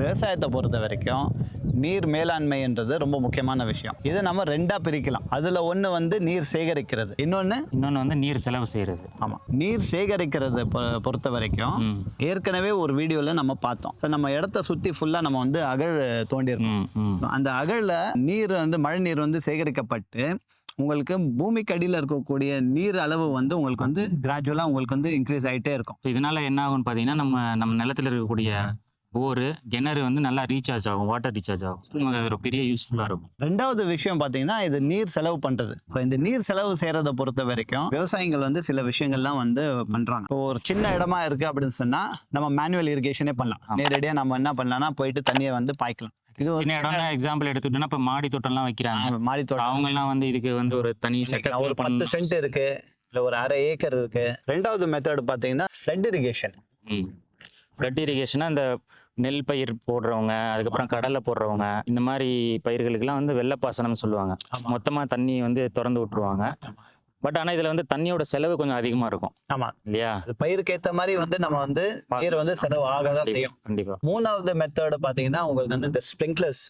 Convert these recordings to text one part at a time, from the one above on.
விவசாயத்தை பொறுத்த வரைக்கும் நீர் மேலாண்மைன்றது ரொம்ப முக்கியமான விஷயம். இதை நம்ம ரெண்டா பிரிக்கலாம். அதுல ஒண்ணு வந்து நீர் சேகரிக்கிறது. இன்னொன்னு? இன்னொன்று வந்து நீர் செலவு செய்கிறது ஆமா. நீர் சேகரிக்கிறத பொறுத்த வரைக்கும் ஏற்கனவே ஒரு வீடியோல நம்ம பார்த்தோம். நம்ம இடத்த சுத்தி ஃபுல்லா நம்ம வந்து அகழ் தோண்டியிருக்கோம் அந்த அகழில் நீர் வந்து மழை நீர் வந்து சேகரிக்கப்பட்டு உங்களுக்கு பூமிக்கு அடியில் இருக்கக்கூடிய நீர் அளவு வந்து உங்களுக்கு வந்து கிராஜுவலாக உங்களுக்கு வந்து இன்க்ரீஸ் ஆகிட்டே இருக்கும். இதனால என்ன ஆகும்னு பார்த்தீங்கன்னா நம்ம நம்ம நிலத்துல இருக்கக்கூடிய போரு கிணறு வந்து நல்லா ரீசார்ஜ் ஆகும் வாட்டர் ரீசார்ஜ் ஆகும். நமக்கு அது ஒரு பெரிய யூஸ்ஃபுல்லாக இருக்கும். ரெண்டாவது விஷயம் பார்த்தீங்கன்னா இது நீர் செலவு பண்ணுறது ஸோ இந்த நீர் செலவு செய்கிறத பொறுத்த வரைக்கும் விவசாயிகள் வந்து சில விஷயங்கள்லாம் வந்து பண்ணுறாங்க இப்போ ஒரு சின்ன இடமா இருக்குது அப்படின்னு சொன்னால் நம்ம மேனுவல் இரிகேஷனே பண்ணலாம். நேரடியாக நம்ம என்ன பண்ணலாம்னா போயிட்டு தண்ணியை வந்து பாய்க்கலாம். இது சின்ன இடம்னா எக்ஸாம்பிள் எடுத்துக்கிட்டோம்னா இப்போ மாடி தோட்டம்லாம் வைக்கிறாங்க. மாடி தோட்டம். அவங்கெல்லாம் வந்து இதுக்கு வந்து ஒரு தனி செட்டப் ஒரு பத்து சென்ட் இருக்கு இல்லை ஒரு அரை ஏக்கர் இருக்கு. ரெண்டாவது மெத்தட் பார்த்தீங்கன்னா ஃப்ளட் இரிகேஷன் ஃப்ளட் இரிகேஷனா இந்த நெல் பயிர் போடுறவங்க அதுக்கப்புறம் கடலை போடுறவங்க இந்த மாதிரி பயிர்களுக்கெல்லாம் வந்து வெள்ளப்பாசனம்னு சொல்லுவாங்க. மொத்தமாக தண்ணி வந்து திறந்து விட்டுருவாங்க. பட் ஆனால் இதில் வந்து தண்ணியோட செலவு கொஞ்சம் அதிகமாக இருக்கும். ஆமா. இல்லையா? அது பயிருக்கு ஏத்த மாதிரி வந்து நம்ம வந்து நீர் வந்து செலவு ஆக தான் செய்யும். கண்டிப்பாக மூணாவது மெத்தட் பாத்தீங்கன்னா உங்களுக்கு வந்து இந்த ஸ்ப்ரிங்க்லர்ஸ்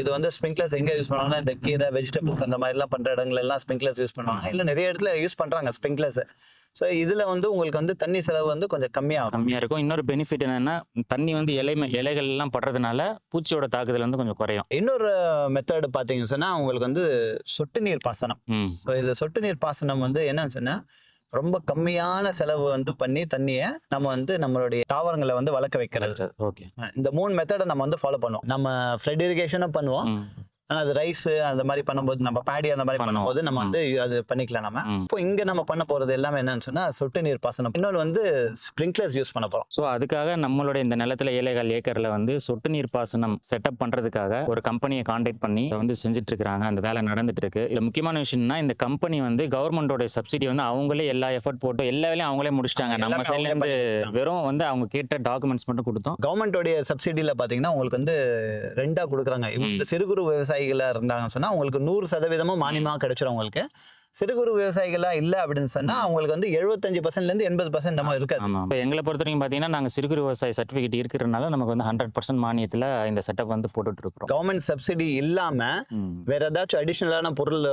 இது வந்து ஸ்ப்ரிங்க்லர்ஸ் எங்க யூஸ் பண்ணுவாங்கன்னா இந்த கீரை வெஜிடபிள்ஸ் அந்த மாதிரி எல்லாம் பண்ற இடங்கள் எல்லாம் ஸ்ப்ரிங்க்லர்ஸ் யூஸ் பண்ணுவாங்க. இல்ல நிறைய இடத்துல யூஸ் பண்றாங்க ஸ்ப்ரிங்க்லர்ஸ் ஸோ இதுல வந்து உங்களுக்கு வந்து தண்ணி செலவு வந்து கொஞ்சம் கம்மியாகும். கம்மியாக இருக்கும். இன்னொரு பெனிஃபிட் என்னன்னா தண்ணி வந்து இலை இலைகள் எல்லாம் படுறதுனால பூச்சியோட தாக்குதல் வந்து கொஞ்சம் குறையும். இன்னொரு மெத்தட் பாத்தீங்கன்னு சொன்னா உங்களுக்கு வந்து சொட்டு நீர் பாசனம். ஸோ இது சொட்டு நீர் பாசனம் வந்து என்னன்னு சொன்னா ரொம்ப கம்மியான செலவு வந்து பண்ணி தண்ணியை நம்ம வந்து நம்மளுடைய தாவரங்களை வந்து வளர்க்க வைக்கிறது. ஓகே. இந்த மூணு மெத்தடை நம்ம வந்து ஃபாலோ பண்ணுவோம். நம்ம ஃப்ளட் இரிகேஷனும் பண்ணுவோம். ம் ஆனா அது ரைஸ் அந்த மாதிரி பண்ணும்போது நம்ம பேடி அந்த மாதிரி. பண்ணும்போது நம்ம வந்து அது பண்ணிக்கலாம் நம்ம. இப்போ இங்க நம்ம பண்ண போறது எல்லாமே என்னன்னு சொன்னா சொட்டு நீர் பாசனம். இன்னொன்று வந்து ஸ்ப்ரிங்க்லர்ஸ் யூஸ் பண்ண போறோம். ஸோ அதுக்காக நம்மளுடைய இந்த நிலத்துல ஏழைகள் ஏக்கர்ல வந்து சொட்டு நீர் பாசனம் செட்டப் பண்றதுக்காக ஒரு கம்பெனியை காண்டாக்ட் பண்ணி வந்து செஞ்சுட்டு இருக்காங்க அந்த வேலை நடந்துட்டு இருக்கு இதுல முக்கியமான விஷயம்னா இந்த கம்பெனி வந்து கவர்மெண்டோட சப்சிடி வந்து அவங்களே எல்லா எஃபர்ட் போட்டு எல்லா வேலையும் அவங்களே முடிச்சிட்டாங்க. நம்ம எல்லாமே சைட்ல அவங்களே இருந்து வெறும் வந்து அவங்க கேட்ட டாக்குமெண்ட்ஸ் மட்டும் கொடுத்தோம். கவர்மெண்டோடைய சப்சிடியில பாத்தீங்கன்னா உங்களுக்கு வந்து ரெண்டா கொடுக்குறாங்க. இந்த சிறு குறு விவசாயிகளா இருந்தாங்கன்னு சொன்னா உங்களுக்கு நூறு சதவீதமும் மானியமா கிடைச்சிரும் உங்களுக்கு சிறு குறு விவசாயிகளா இல்ல அப்படின்னு சொன்னா அவங்களுக்கு வந்து எழுபத்தஞ்சு பர்சன்ட்ல இருந்து எண்பது பர்சன்ட் நம்ம இருக்காது. இப்போ எங்களை பொறுத்த வரைக்கும் பார்த்தீங்கன்னா நாங்கள் சிறு குறு விவசாய சர்டிஃபிகேட் இருக்கிறதுனால நமக்கு வந்து ஹண்ட்ரட் பர்சன்ட் மானியத்தில் இந்த செட்டப் வந்து போட்டுட்டு இருக்கிறோம். கவர்மெண்ட் சப்சிடி இல்லாம ம். வேற ஏதாச்சும் அடிஷ்னலான பொருள்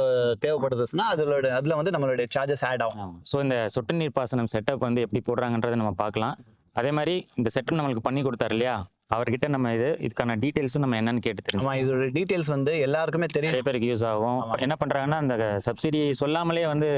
தேவைப்படுதுன்னா அதோட அதுல வந்து நம்மளுடைய சார்ஜஸ் ஆட் ஆகும். ஸோ இந்த சொட்டு நீர் பாசனம் செட்டப் வந்து எப்படி போடுறாங்கன்றதை நம்ம பார்க்கலாம். அதே மாதிரி இந்த செட்டப் நம்மளுக்கு பண்ணி கொடுத்தாரு இல்லையா? அவர்கிட்ட நம்ம இது இதுக்கான டீட்டெயில்ஸும் நம்ம என்னன்னு கேட்டு தெரிஞ்சு ஆமா இதோட டீடைல்ஸ் வந்து எல்லாருக்குமே தெரியும். நிறைய பேருக்கு யூஸ் ஆகும். என்ன பண்றாங்கன்னா அந்த சப்சிடி சொல்லாமலே வந்து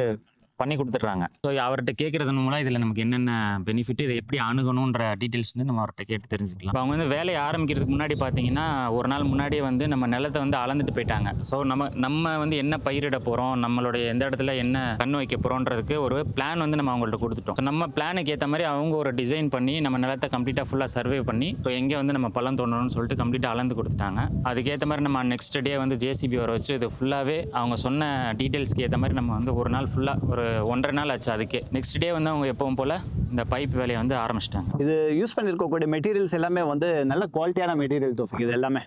பண்ணி கொடுத்துட்றாங்க. ஸோ அவர்கிட்ட கேட்கறது மூலம் இதில் நமக்கு என்னென்ன பெனிஃபிட் இதை எப்படி அணுகணுன்ற டீட்டெயில்ஸ் வந்து நம்ம அவர்கிட்ட கேட்டு தெரிஞ்சுக்கலாம். அவங்க வந்து வேலையை ஆரம்பிக்கிறதுக்கு முன்னாடி பார்த்தீங்கன்னா ஒரு நாள் முன்னாடியே வந்து நம்ம நிலத்தை வந்து அளந்துட்டு போயிட்டாங்க. ஸோ நம்ம நம்ம வந்து என்ன பயிரிட போகிறோம் நம்மளுடைய எந்த இடத்துல என்ன கண் வைக்க போகிறோன்றதுக்கு ஒரு பிளான் வந்து நம்ம அவங்கள்ட்ட கொடுத்துட்டோம். நம்ம பிளானுக்கு ஏற்ற மாதிரி அவங்க ஒரு டிசைன் பண்ணி நம்ம நிலத்தை கம்ப்ளீட்டாக ஃபுல்லாக சர்வே பண்ணி இப்போ எங்கே வந்து நம்ம பள்ளம் தோண்டணும்னு சொல்லிட்டு கம்ப்ளீட்டாக அளந்து கொடுத்துட்டாங்க. அதுக்கேற்ற மாதிரி நம்ம நெக்ஸ்ட் டே வந்து ஜேசிபி வர வச்சு இது ஃபுல்லாகவே அவங்க சொன்ன டீட்டெயில்ஸ்க்கு ஏற்ற மாதிரி நம்ம வந்து ஒரு நாள் ஃபுல்லாக ஒரு ஒன்றரை நாள் ஆச்சு அதுக்கே. நெக்ஸ்ட் டே வந்து அவங்க எப்பவும் போல் இந்த பைப் வேலையை வந்து ஆரம்பிச்சிட்டாங்க. இது யூஸ் பண்ணிருக்கக்கூடிய மெட்டீரியல்ஸ் எல்லாமே வந்து நல்ல குவாலிட்டியான மெட்டீரியல் தோஃபிக் இது எல்லாமே.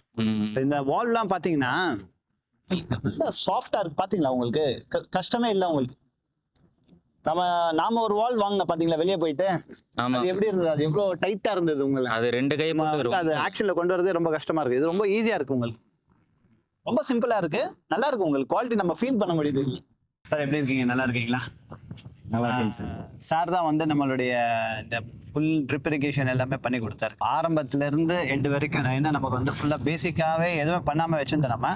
இந்த வால்லாம் பாத்தீங்கன்னா நல்லா சாஃப்டா இருக்கு. பாத்தீங்களா உங்களுக்கு? கஷ்டமே இல்லை உங்களுக்கு. நம்ம நாம ஒரு வால் வாங்கின பாத்தீங்களா வெளியே போயிட்டு? அது எப்படி இருந்தது? அது எவ்வளவு டைட்டா இருந்தது உங்களுக்கு? அது ரெண்டு கை அது ஆக்ஷன்ல கொண்டு வரது ரொம்ப கஷ்டமா இருக்கு. இது ரொம்ப ஈஸியா இருக்கு உங்களுக்கு. ரொம்ப சிம்பிளா இருக்கு. நல்லா இருக்கு உங்களுக்கு. குவாலிட்டி நம்ம ஃபீல் பண்ண முடியுது. சார் எப்படி இருக்கீங்க? நல்லா இருக்கீங்களா? நல்லா இருக்குங்க சார். சார் தான் வந்து நம்மளுடைய இந்த ஃபுல் ட்ரிப் இரிகேஷன் எல்லாமே பண்ணி கொடுத்தாரு. ஆரம்பத்துல இருந்து எண்டு வரைக்கும் ஏன்னா நமக்கு வந்து ஃபுல்லா பேசிக்காவே எதுவுமே பண்ணாம வச்சிருந்தோம் நம்ம.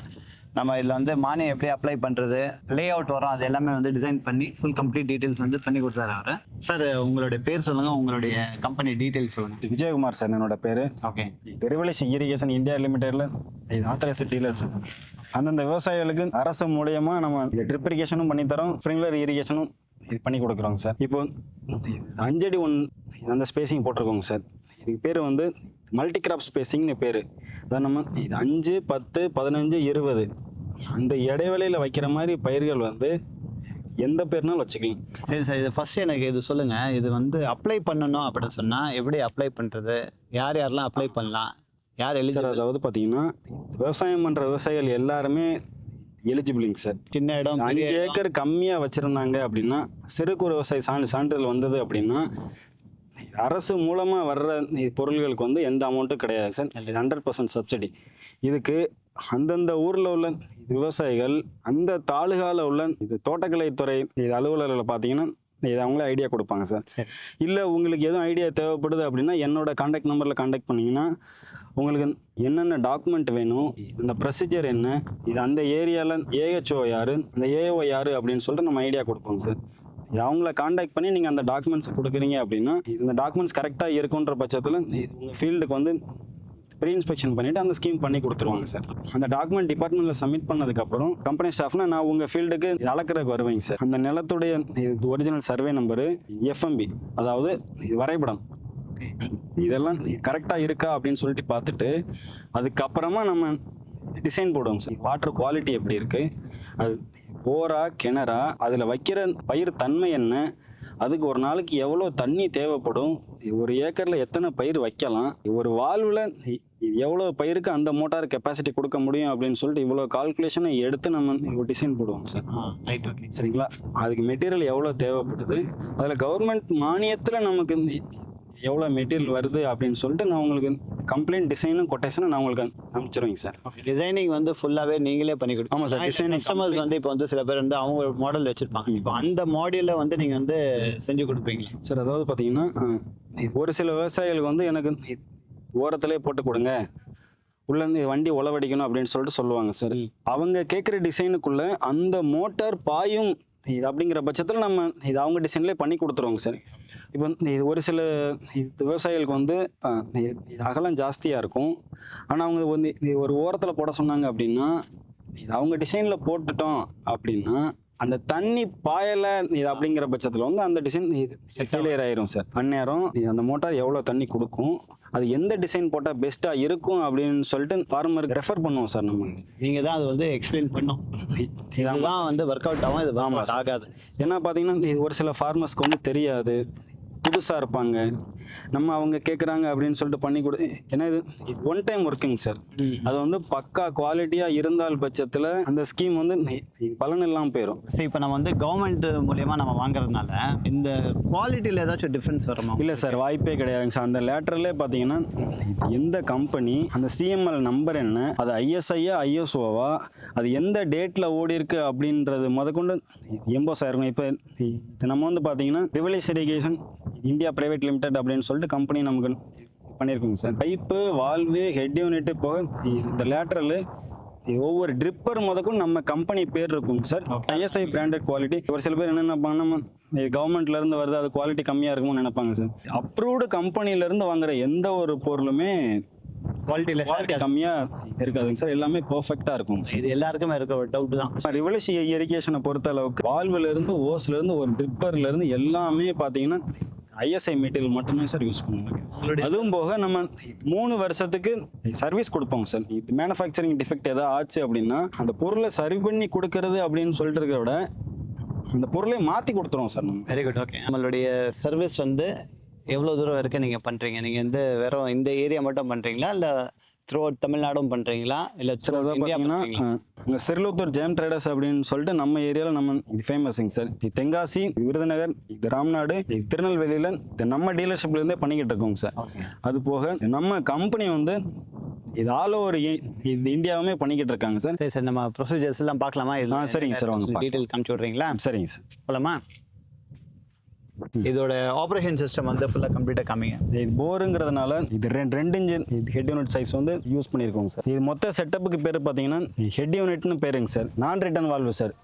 நம்ம இதில் வந்து மானியம் எப்படி அப்ளை பண்ணுறது லே அவுட் வரும் அது எல்லாமே வந்து டிசைன் பண்ணி ஃபுல் கம்ப்ளீட் டீட்டெயில்ஸ் வந்து பண்ணி கொடுத்தாரு அவர். சார் உங்களுடைய பேர் சொல்லுங்க உங்களுடைய கம்பெனி டீட்டெயில்ஸ் சொல்லுங்க. விஜயகுமார் சார் என்னோட பேர். ஓகே பெருவெளிசி இரிகேஷன் இந்தியா லிமிடெட்ல இது ஆத்தரைஸ் டீலர் சார் அந்தந்த விவசாயிகளுக்கு அரசு மூலியமா நம்ம ட்ரிப் இரிகேஷனும் பண்ணித்தரோம் ஸ்ப்ரிங்லர் இரிகேஷனும் இது பண்ணி கொடுக்குறோங்க சார் இப்போ அஞ்சடி ஒன் அந்த ஸ்பேசிங் போட்டிருக்கோங்க சார் இதுக்கு பேர் வந்து மல்டி கிராப் ஸ்பேசிங்னு பேர். அதான் நம்ம இது அஞ்சு பத்து பதினஞ்சு இருபது. அந்த இடைவெளியில் வைக்கிற மாதிரி பயிர்கள் வந்து எந்த பேர்னாலும் வச்சுக்கலாம். சரி சார். இது ஃபர்ஸ்ட் எனக்கு இது சொல்லுங்க. இது வந்து அப்ளை பண்ணணும் அப்படின்னு சொன்னா எப்படி அப்ளை பண்றது? யார் யாரெல்லாம் அப்ளை பண்ணலாம்? யார் சார் எலிஜிபிள் அதாவது பார்த்தீங்கன்னா விவசாயம் பண்ணுற விவசாயிகள் எல்லாருமே எலிஜிபிளிங்க சார். சின்ன இடம் அஞ்சு. ஏக்கர் கம்மியாக வச்சுருந்தாங்க அப்படின்னா சிறு குறு விவசாய சான்று சான்றிதழ் வந்தது அப்படின்னா அரசு மூலமாக வர்ற இந்த பொருள்களுக்கு வந்து எந்த அமௌண்ட்டும் கிடையாது சார் ஹண்ட்ரட் பர்சன்ட் சப்சிடி இதுக்கு அந்தந்த ஊரில் உள்ள விவசாயிகள் அந்த தாலுகாவில் உள்ள இது தோட்டக்கலைத்துறை இது அலுவலர்களை பார்த்தீங்கன்னா இது அவங்களே ஐடியா கொடுப்பாங்க சார். இல்லை உங்களுக்கு எதுவும் ஐடியா தேவைப்படுது அப்படின்னா என்னோட காண்டாக்ட் நம்பரில் காண்டாக்ட் பண்ணிங்கன்னா உங்களுக்கு என்னென்ன டாக்குமெண்ட் வேணும் இந்த ப்ரொசீஜர் என்ன இது அந்த ஏரியாவில் ஏஹெச்ஓ யார் அந்த ஏஓ யார் அப்படின்னு சொல்லிட்டு நம்ம ஐடியா கொடுப்போங்க சார் அவங்கள காண்டாக்ட் பண்ணி நீங்கள் அந்த டாக்குமெண்ட்ஸ் கொடுக்குறீங்க அப்படின்னா இந்த டாக்குமெண்ட்ஸ் கரெக்டாக இருக்குன்ற பட்சத்தில் உங்கள் ஃபீல்டுக்கு வந்து ப்ரீ இன்ஸ்பெக்ஷன் பண்ணிவிட்டு அந்த ஸ்கீம் பண்ணி கொடுத்துருவாங்க சார். அந்த டாக்குமெண்ட் டிபார்ட்மெண்ட்டில் சப்மிட் பண்ணதுக்கப்புறம் கம்பெனி ஸ்டாஃப்னா நான் உங்கள் ஃபீல்டுக்கு அளக்கிறதுக்கு வருவேங்க சார். அந்த நிலத்துடைய ஒரிஜினல் சர்வே நம்பரு எஃப்எம்பி அதாவது இது வரைபடம். இதெல்லாம் கரெக்டாக இருக்கா அப்படின்னு சொல்லிட்டு பார்த்துட்டு அதுக்கப்புறமா நம்ம டிசைன் போடுவோம் சார். வாட்டர் குவாலிட்டி எப்படி இருக்குது அது போரா கிணறா அதில் வைக்கிற பயிர் தன்மை என்ன? அதுக்கு ஒரு நாளைக்கு எவ்வளோ தண்ணி தேவைப்படும்? ஒரு ஏக்கரில் எத்தனை பயிர் வைக்கலாம்? ஒரு வாழ்வில் எவ்வளோ பயிருக்கு அந்த மோட்டார் கெப்பாசிட்டி கொடுக்க முடியும் அப்படின்னு சொல்லிட்டு இவ்வளோ கால்குலேஷனை எடுத்து நம்ம டிசைன் போடுவோம் சார். ரைட் ஓகே சரிங்களா? அதுக்கு மெட்டீரியல் எவ்வளோ தேவைப்படுது? அதில் கவர்மெண்ட் மானியத்தில் நமக்கு இந்த எவ்வளோ மெட்டீரியல் வருது அப்படின்னு சொல்லிட்டு நான் உங்களுக்கு கம்ப்ளைண்ட் டிசைனும் கொட்டேஷனும் நான் உங்களுக்கு அனுப்பிச்சிருவேங்க சார். டிசைனிங் வந்து ஃபுல்லாவே நீங்களே பண்ணி கொடுங்க ஆமா sir, designing கஸ்டமர்ஸ் வந்து இப்போ வந்து சில பேர் வந்து அவங்க மாடல் வச்சிருப்பாங்க. இப்போ அந்த மாடலை வந்து நீங்க வந்து செஞ்சு கொடுப்பீங்களா சார் அதாவது பார்த்தீங்கன்னா ஒரு சில விவசாயிகளுக்கு வந்து எனக்கு இது ஓரத்திலே போட்டு கொடுங்க. உள்ளேருந்து வண்டி உழவடிக்கணும் அப்படின்னு சொல்லிட்டு சொல்லுவாங்க சார். அவங்க கேட்குற டிசைனுக்குள்ள அந்த மோட்டார் பாயும் இது அப்படிங்கிற பட்சத்தில் நம்ம இது அவங்க டிசைன்லேயே பண்ணி கொடுத்துருவோங்க சார். இப்போ இது ஒரு சில இது விவசாயிகளுக்கு வந்து இது இது அகலம் ஜாஸ்தியாக இருக்கும். ஆனால் அவங்க வந்து இது ஒரு ஓரத்தில் போட சொன்னாங்க அப்படின்னா இது அவங்க டிசைனில் போட்டுட்டோம் அப்படின்னா அந்த தண்ணி பாயலை இது அப்படிங்கிற பட்சத்தில் வந்து அந்த டிசைன் ஃபெயிலியர் ஆயிரும் சார். அந்நேரம் இது அந்த மோட்டார் எவ்வளோ தண்ணி கொடுக்கும்? அது எந்த டிசைன் போட்டால் பெஸ்ட்டாக இருக்கும் அப்படின்னு சொல்லிட்டு ஃபார்மருக்கு ரெஃபர் பண்ணுவோம் சார் நம்ம. நீங்க தான் அது வந்து எக்ஸ்பிளைன் பண்ணும் இதுதான் வந்து ஒர்க் அவுட் ஆகும் இது ஆகாது. ஏன்னா பார்த்தீங்கன்னா இது ஒரு சில ஃபார்மர்ஸ்க்கு வந்து தெரியாது. புதுசாக இருப்பாங்க. நம்ம அவங்க கேட்குறாங்க அப்படின்னு சொல்லிட்டு பண்ணி கொடு ஏன்னா இது? ஒன் டைம் ஒர்க்குங்க சார் அது வந்து பக்கா குவாலிட்டியாக இருந்தால் பட்சத்தில் அந்த ஸ்கீம் வந்து பலன் இல்லாமல் போயிடும் சரி இப்போ நம்ம வந்து கவர்மெண்ட் மூலியமா நம்ம வாங்குறதுனால இந்த குவாலிட்டியில் ஏதாச்சும் டிஃப்ரென்ஸ் வருமா? இல்லை சார் வாய்ப்பே கிடையாதுங்க சார் அந்த லேட்டர்லேயே பார்த்தீங்கன்னா எந்த கம்பெனி அந்த சிஎம்எல் நம்பர் என்ன அது ஐஎஸ்ஐயா ஐஎஸ்ஓவா அது எந்த டேட்டில் ஓடி இருக்கு அப்படின்றது முதற்கொண்டு எம்போஸ் ஆயிருக்கும் இப்போ நம்ம வந்து பார்த்தீங்கன்னா Rivulis irrigation India private limited அப்படின்னு சொல்லிட்டு கம்பெனி நமக்கு பண்ணியிருக்கோங்க sir. Pipe valve head unit போக இந்த லேட்டரல் ஒவ்வொரு ட்ரிப்பர் முதக்கும் நம்ம கம்பெனி பேர் இருக்கும் சார். ஐஎஸ்ஐ பிராண்டட் குவாலிட்டி ஒரு சில பேர் என்ன நினைப்பாங்க நம்ம கவர்மெண்ட்ல இருந்து வருது அது குவாலிட்டி கம்மியாக இருக்கும்னு நினைப்பாங்க சார். அப்ரூவ்டு கம்பெனில இருந்து வாங்குற எந்த ஒரு பொருளுமே குவாலிட்டியில் குவாலிட்டி கம்மியாக இருக்காதுங்க சார். எல்லாமே பர்ஃபெக்டாக இருக்கும் இது எல்லாருக்குமே இருக்க ஒரு டவுட் தான். ரிவலிஷ் இரிகேஷனை பொறுத்த அளவுக்கு வால்வுல இருந்து ஓஸ்ல இருந்து ஒரு ட்ரிப்பர்ல இருந்து எல்லாமே பார்த்தீங்கன்னா ஐஎஸ்ஐ மெட்டீரியல் மட்டுமே சார் யூஸ் பண்ணுவாங்க. அதுவும் போக நம்ம மூணு வருஷத்துக்கு சர்வீஸ் கொடுப்போம் சார் இது மேனுஃபேக்சரிங் டிஃபெக்ட் ஏதாவது ஆச்சு அப்படின்னா அந்த பொருளை சரி பண்ணி கொடுக்கறது அப்படின்னு சொல்லிட்டு இருக்கிறத விட அந்த பொருளை மாற்றி கொடுத்துருவோம் சார் நம்ம. வெரி குட் ஓகே நம்மளுடைய சர்வீஸ் வந்து எவ்வளோ தூரம் வரைக்கும் நீங்கள் பண்ணுறீங்க நீங்கள் வந்து வெறும் இந்த ஏரியா மட்டும் பண்ணுறீங்களா இல்லை த்ரூ அவுட் தமிழ்நாடும் பண்ணுறீங்களா இல்லை சார் இந்தியா பார்த்தீங்கன்னா இங்கே ஜெயம் ட்ரேடர்ஸ் அப்படின்னு சொல்லிட்டு நம்ம ஏரியாவில் நம்ம இது ஃபேமஸுங்க சார். இது தென்காசி விருதுநகர் இது ராம்நாடு இது திருநெல்வேலியில் இது நம்ம டீலர்ஷிப்லேருந்தே பண்ணிக்கிட்டு இருக்கோங்க சார். அது போக நம்ம கம்பெனி வந்து இது ஆல் ஓவர் இது இந்தியாவுமே பண்ணிக்கிட்டு இருக்காங்க சார். சரி சார் நம்ம ப்ரொசீஜர்ஸ் எல்லாம் பார்க்கலாமா? ஆ, சரிங்க சார், வாங்க. டீட்டெயில் காமிச்சு விட்றீங்களா? சரிங்க சார். போலாமா? இதோட ஆப்ரேஷன் சிஸ்டம் வந்து ஃபுல்லாக கம்ப்ளீட்டாக காமிங்க. இது போருங்கிறதுனால இது ரெண்டு ரெண்டு இன்ஜின் இது ஹெட் யூனிட் சைஸ் வந்து யூஸ் பண்ணியிருக்கோங்க சார் இது மொத்த செட்டப்புக்கு பேர் பார்த்தீங்கன்னா ஹெட் யூனிட்னு பேருங்க சார் நான் return valve sir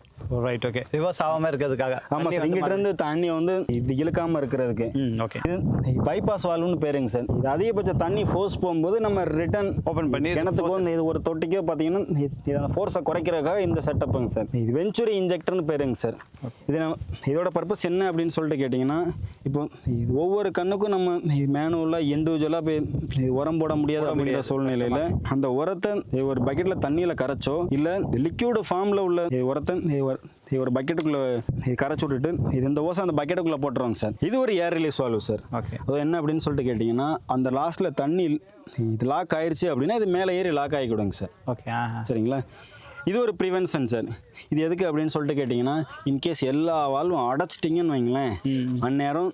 right okay reverse ஆகாமல் இருக்கிறதுக்காக. ஆமாம் சார் இங்கிட்ட இருந்து தண்ணி வந்து இது இழுக்காமல் இருக்கிறதுக்கு. ஓகே இது பைபாஸ் வால்வுன்னு பேருங்க சார் இது அதிகபட்ச தண்ணி ஃபோர்ஸ் போகும்போது நம்ம ரிட்டர்ன் ஓப்பன் பண்ணி கிணத்துக்கு வந்து இது ஒரு தொட்டிக்கோ பார்த்தீங்கன்னா இதோட ஃபோர்ஸை குறைக்கிறதுக்காக இந்த செட்டப்புங்க சார் இது வெஞ்சுரி இன்ஜெக்டர்னு பேருங்க சார் இது நம்ம இதோட பர்பஸ் என்ன அப்படின்னு சொல்லிட்டு கேட்டிங்கன்னா இப்போ இது ஒவ்வொரு கண்ணுக்கும் நம்ம மேனுவலாக இண்டிவிஜுவலாக போய் உரம் போட முடியாது அப்படிங்கிற சூழ்நிலையில் அந்த உரத்தை ஒரு பக்கெட்டில் தண்ணியில் கரைச்சோ இல்லை லிக்யூடு ஃபார்மில் உள்ள உரத்தை ஒரு- இது ஒரு பக்கெட்டுக்குள்ளே இது கரைச்சி விட்டுட்டு இது இந்த ஓசை அந்த பக்கெட்டுக்குள்ளே போட்டுருவாங்க சார். இது ஒரு air release valve sir. Okay அது என்ன அப்படின்னு சொல்லிட்டு கேட்டிங்கன்னா அந்த லாஸ்ட்டில் தண்ணி இது லாக் ஆயிருச்சு அப்படின்னா இது மேலே ஏறி லாக் ஆகிக்கிடுங்க சார். ஓகே ஆ சரிங்களா? இது ஒரு ப்ரிவென்ஷன் சார் இது எதுக்கு அப்படின்னு சொல்லிட்டு கேட்டிங்கன்னா இன்கேஸ் எல்லா வால்வும் அடைச்சிட்டிங்கன்னு வைங்களேன் அந்நேரம்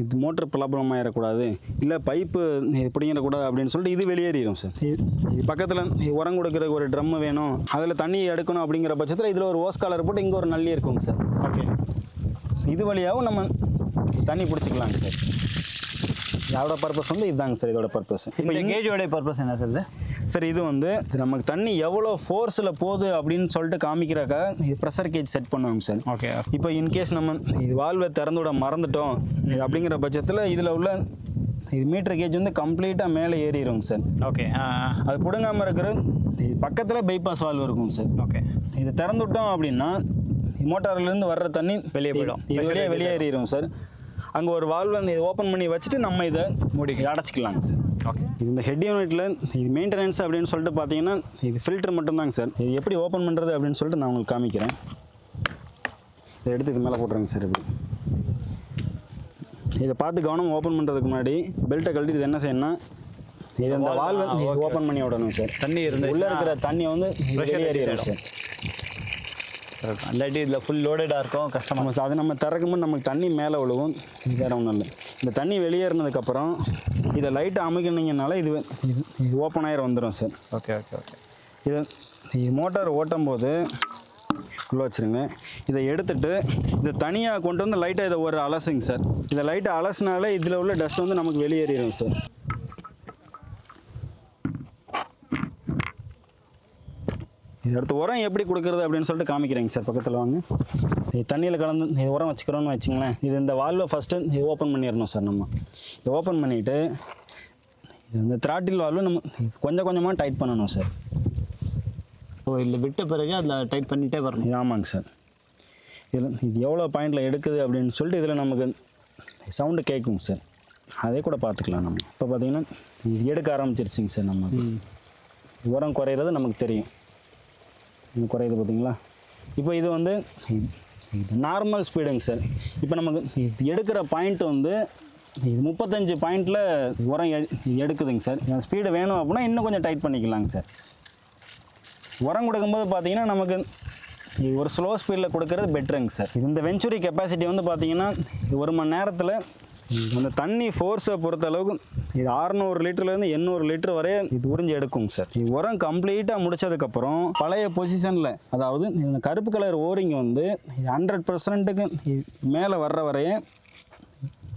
இது மோட்டர் ப்ராப்ளம் ஆயிடக்கூடாது இல்லை பைப்பு பிடிங்கிடக்கூடாது அப்படின்னு சொல்லிட்டு இது வெளியேறிடும் சார் இது இது பக்கத்தில் உரம் கொடுக்குற ஒரு ட்ரம் வேணும். அதில் தண்ணி எடுக்கணும் அப்படிங்கிற பட்சத்தில் இதில் ஒரு ஓஸ் காலர் போட்டு இங்கே ஒரு நல்லி இருக்குங்க சார் ஓகே இது வழியாகவும் நம்ம தண்ணி பிடிச்சிக்கலாங்க சார் இதோட பர்பஸ் வந்து இதுதாங்க சார் இதோட பர்பஸ் இப்போ கேஜோடைய பர்பஸ் என்ன சார் இது? சார் இது வந்து நமக்கு தண்ணி எவ்வளோ ஃபோர்ஸில் போகுது அப்படின்னு சொல்லிட்டு காமிக்கிறக்கா இது ப்ரெஷர் கேஜ் செட் பண்ணுவாங்க சார் ஓகே இப்போ இன்கேஸ் நம்ம இது வால்வை திறந்து விட மறந்துட்டோம் இது அப்படிங்கிற பட்சத்தில் இதில் உள்ள இது மீட்டர் கேஜ் வந்து கம்ப்ளீட்டாக மேலே ஏறிடுங்க சார் ஓகே அது பிடுங்காமல் இருக்கிற இது பக்கத்தில் பைபாஸ் வால்வு இருக்கும் சார் ஓகே இது திறந்து விட்டோம் அப்படின்னா மோட்டார்லேருந்து வர்ற தண்ணி வெளியே போயிடும். இது வெளியே வெளியேறிடும் சார் அங்கே ஒரு வால்வு அந்த இதை ஓப்பன் பண்ணி வச்சுட்டு நம்ம இதை மூடி அடைச்சிக்கலாங்க சார். ஓகே இந்த ஹெட் யூனிட்டில் இது மெயின்டெனன்ஸ் அப்படின்னு சொல்லிட்டு பார்த்தீங்கன்னா இது ஃபில்டர் மட்டும்தாங்க சார். இது எப்படி ஓப்பன் பண்ணுறது அப்படின்னு சொல்லிட்டு நான் உங்களுக்கு காமிக்கிறேன். இதை எடுத்து இது மேலே போட்டுறேங்க சார் இப்படி. இதை பார்த்து கவனம் ஓப்பன் பண்ணுறதுக்கு முன்னாடி பெல்ட்டை கழட்டி இது என்ன செய்யணும்னா இது இந்த வால் வந்து ஓப்பன் பண்ணி விடணும் சார். தண்ணி இருந்து உள்ளே இருக்கிற தண்ணியை வந்து வெளியேறிடும் சார். இல்லாட்டி இதில் ஃபுல் லோடடாக இருக்கும் கஷ்டமாக நம்ம அதை நம்ம திறக்கும்போது நமக்கு தண்ணி மேலே விழுகும். இது வேற ஒன்றும் இல்லை. இந்த தண்ணி வெளியேறினதுக்கப்புறம் இதை லைட்டை அமைக்கணுங்கனால இது இது ஓப்பன் ஆகிற வந்துடும் சார் ஓகே ஓகே ஓகே இதை மோட்டார் ஓட்டும் போது உள்ளே வச்சுருங்க. இதை எடுத்துட்டு இதை தனியாக கொண்டு வந்து லைட்டாக இதை ஒரு அலசுங்க சார் இதை லைட்டாக அலசுனாலே இதில் உள்ள டஸ்ட் வந்து நமக்கு வெளியேறிடும் சார் அடுத்து உரம் எப்படி கொடுக்குறது அப்படின்னு சொல்லிட்டு காமிக்கிறேங்க சார் பக்கத்தில் வாங்க. இது தண்ணியில் கலந்து இது உரம் வச்சுக்கிறோன்னு வச்சுங்களேன். இது இந்த வால்வை ஃபஸ்ட்டு இது ஓப்பன் பண்ணிடணும் சார் நம்ம. இதை ஓப்பன் பண்ணிவிட்டு இந்த த்ராட்டில் வால்வை நம்ம கொஞ்சம் கொஞ்சமாக டைட் பண்ணணும் சார். ஓ இல்லை விட்ட பிறகு அதில் டைட் பண்ணிகிட்டே வரணும். இது ஆமாங்க சார். இதில் இது எவ்வளோ பாயிண்டில் எடுக்குது அப்படின்னு சொல்லிட்டு இதில் நமக்கு சவுண்டு கேட்குங்க சார். அதே கூட பார்த்துக்கலாம் நம்ம. இப்போ பார்த்தீங்கன்னா இது எடுக்க ஆரம்பிச்சிருச்சுங்க சார் நம்ம உரம் குறையிறது நமக்கு தெரியும். இது குறையுது பார்த்தீங்களா? இப்போ இது வந்து நார்மல் ஸ்பீடுங்க சார் இப்போ நமக்கு இது எடுக்கிற பாயிண்ட் வந்து இது முப்பத்தஞ்சு பாயிண்டில் உரம் எ- எடுக்குதுங்க சார் ஸ்பீடு வேணும் அப்படின்னா இன்னும் கொஞ்சம் டைட் பண்ணிக்கலாங்க சார் உரம் கொடுக்கும்போது பார்த்தீங்கன்னா நமக்கு இது ஒரு ஸ்லோ ஸ்பீடில் கொடுக்கறது பெட்டருங்க சார் இந்த வெஞ்சுரி கெப்பாசிட்டி வந்து பார்த்தீங்கன்னா ஒரு மணி நேரத்தில் அந்த தண்ணி ஃபோர்ஸை பொறுத்த அளவுக்கு இது அறநூறு லிட்டர்லேருந்து எண்ணூறு லிட்டர் வரைய இது உறிஞ்சி எடுக்குங்க சார் இது உரம் கம்ப்ளீட்டாக முடிச்சதுக்கப்புறம் பழைய பொசிஷனில் அதாவது இந்த கருப்பு கலர் ஓரிங் வந்து இது ஹண்ட்ரட் பர்சன்ட்டுக்கு மேலே வர்ற வரைய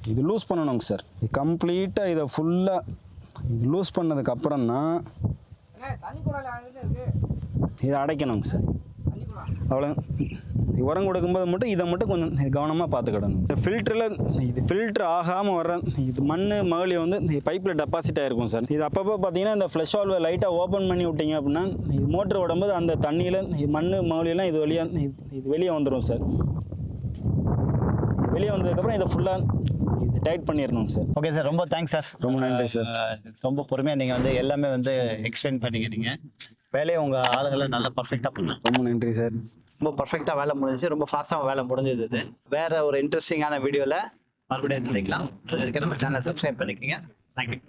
இது லூஸ் பண்ணணுங்க சார் இது கம்ப்ளீட்டாக இதை ஃபுல்லாக இது லூஸ் பண்ணதுக்கப்புறம் தான் இதை அடைக்கணுங்க சார் அவ்வளோ உரம் கொடுக்கும்போது மட்டும் இதை மட்டும் கொஞ்சம் கவனமாக பார்த்துக்கிடணும். ஃபில்டரில் இது ஃபில்டர் ஆகாமல் வர்ற இது மண் மகளி வந்து பைப்பில் டெபாசிட் ஆகிருக்கும் சார். இது அப்பப்போ பார்த்தீங்கன்னா இந்த ஃப்ளஷ் வால்வை லைட்டாக ஓப்பன் பண்ணி விட்டீங்க அப்படின்னா இது மோட்ரு விடும்போது அந்த தண்ணியில் மண் மகளியெல்லாம் இது வெளியே இது வெளியே வந்துடும் சார். வெளியே வந்ததுக்கப்புறம் இதை ஃபுல்லாக இது டைட் பண்ணிடணும் சார். ஓகே சார் ரொம்ப தேங்க்ஸ் சார். ரொம்ப நன்றி சார். ரொம்ப பொறுமையாக நீங்கள் வந்து எல்லாமே வந்து எக்ஸ்பிளைன் பண்ணிக்கிறீங்க வேலையை உங்கள் ஆளுங்களை நல்லா பர்ஃபெக்டாக பண்ணாங்க ரொம்ப நன்றி சார். ரொம்ப பர்ஃபெக்டாக வேலை முடிஞ்சுச்சு. ரொம்ப ஃபாஸ்ட்டாக வேலை முடிஞ்சது இது. வேற ஒரு இன்ட்ரெஸ்டிங்கான வீடியோவில் மறுபடியும் சந்திக்கலாம். அது வரைக்கும் நம்ம சேனலை சப்ஸ்கிரைப் பண்ணிக்கோங்க. தேங்க்யூ